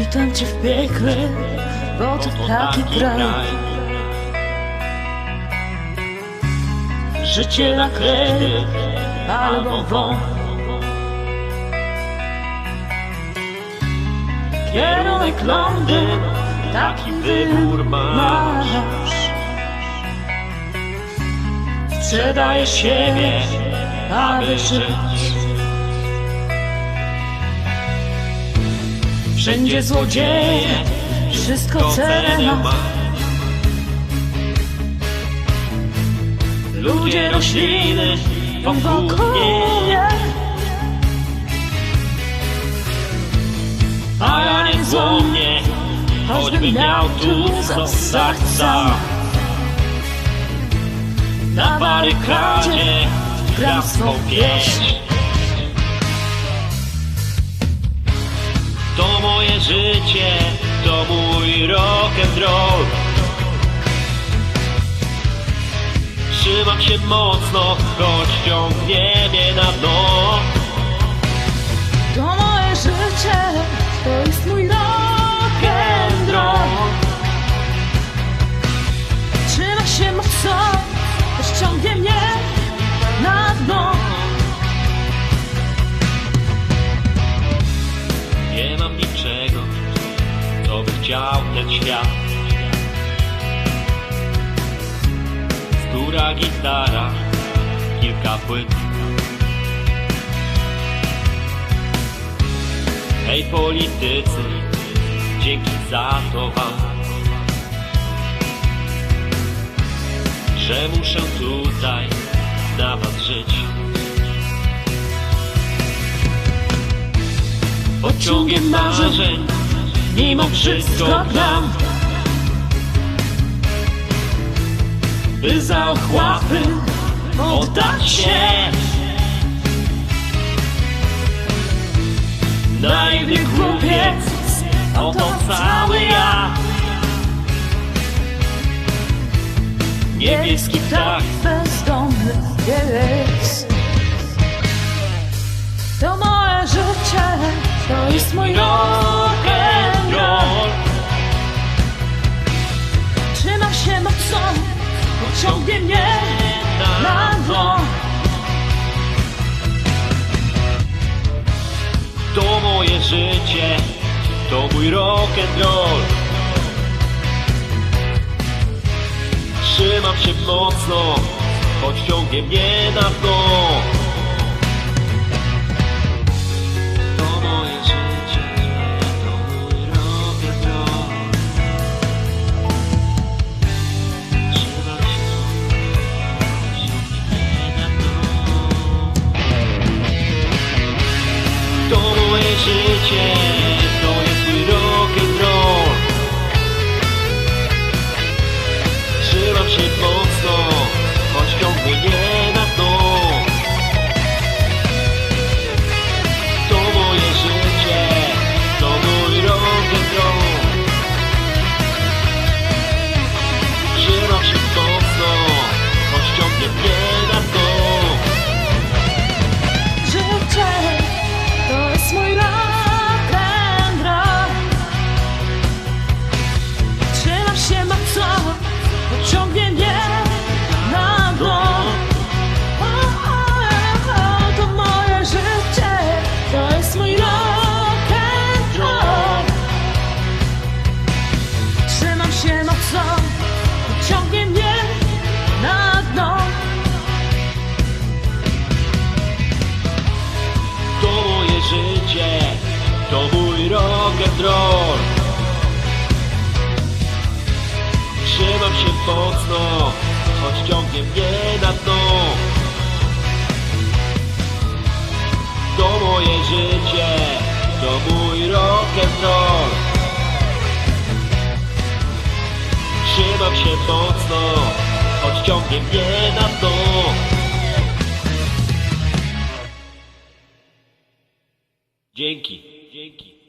Witam cię w piekle, bo to taki kraj. Życie na kredyt, albo wąch. Kierunek Londyn, taki wybór masz. Sprzedaję siebie, aby żyć. Wszędzie złodzieje, wszystko cenę ma. Ludzie, rośliny, wokół mnie. A ja nie złomnie, choćbym miał tu sam. Na barykadzie gram swą pieśń. To moje życie, to mój rock and roll. Trzymam się mocno, choć ciągnie mnie na dno. Ten świat. Skóra, gitara, kilka płyt. Hej politycy, dzięki za to wam, że muszę tutaj na was żyć. Pociągiem marzeń, mimo wszystko gram By za ochłapy oddać się. Naiwny głupiec, oto cały ja Niebieski ptak, bezdomny jest. To moje życie, to jest mój rock moje życie, to mój rock and roll. Trzymam się mocno, choć ciągnie mnie na dno życie, and roll Trzymam się mocno, choć ciągnie mnie na dno To moje życie, to mój rock and roll Trzymam się mocno, choć ciągnie mnie na dno Dzięki. Dzięki.